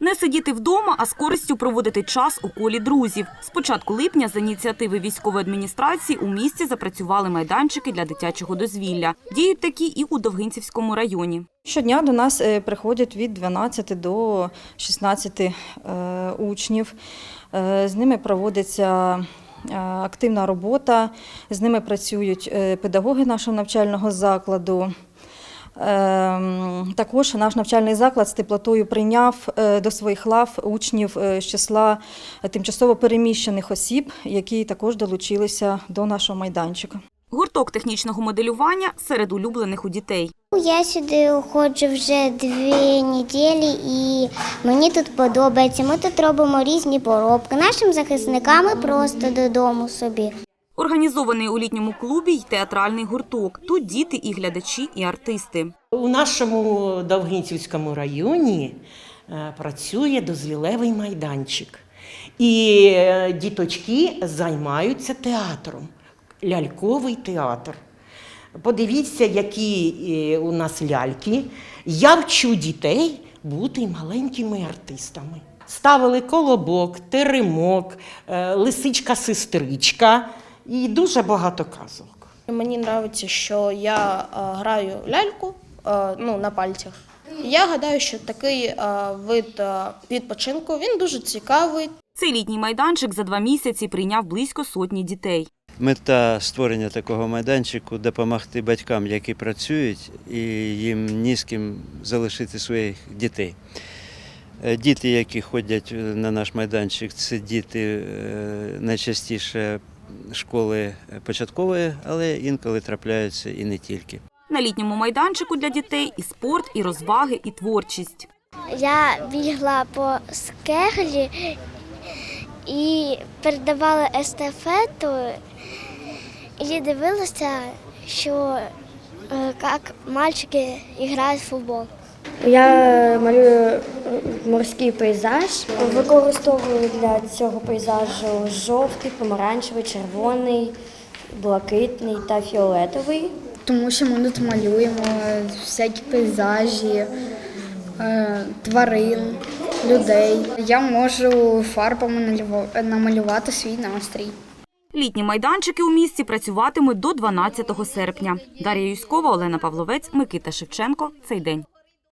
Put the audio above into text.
Не сидіти вдома, а з користю проводити час у колі друзів. З початку липня за ініціативи військової адміністрації у місті запрацювали майданчики для дитячого дозвілля. Діють такі і у Довгинцівському районі. Щодня до нас е, приходять від 12 до 16 е, учнів. Е, З ними проводиться активна робота, з ними працюють педагоги нашого навчального закладу. Ем, Також наш навчальний заклад з теплотою прийняв е, до своїх лав учнів е, з числа тимчасово переміщених осіб, які також долучилися до нашого майданчика. Гурток технічного моделювання серед улюблених у дітей. Я сюди ходжу вже дві неділі і мені тут подобається. Ми тут робимо різні поробки. Нашим захисникам і просто додому собі. Організований у літньому клубі й театральний гурток. Тут діти і глядачі, і артисти. У нашому Довгинцівському районі е, працює дозвілевий майданчик. І е, діточки займаються театром, ляльковий театр. Подивіться, які е, у нас ляльки. Я вчу дітей бути маленькими артистами. Ставили колобок, теремок, лисичка-сестричка і дуже багато казок. Мені подобається, що я е, граю ляльку е, ну, на пальцях. Я гадаю, що такий е, вид відпочинку він дуже цікавий. Цей літній майданчик за два місяці прийняв близько сотні дітей. Мета створення такого майданчику допомогти батькам, які працюють, і їм ні з ким залишити своїх дітей. Діти, які ходять на наш майданчик, це діти найчастіше школи початкової, але інколи трапляються і не тільки. На літньому майданчику для дітей і спорт, і розваги, і творчість. Я бігла по скеглі і передавала естафету і дивилася, що е, як мальчики грають в футбол. Я малюю морський пейзаж. Використовую для цього пейзажу жовтий, помаранчевий, червоний, блакитний та фіолетовий. Тому що ми тут малюємо всякі пейзажі, е, тварин, людей. Я можу фарбами намалювати свій настрій. Літні майданчики у місті працюватимуть до 12 серпня. Дар'я Юськова, Олена Павловець, Микита Шевченко. Цей день.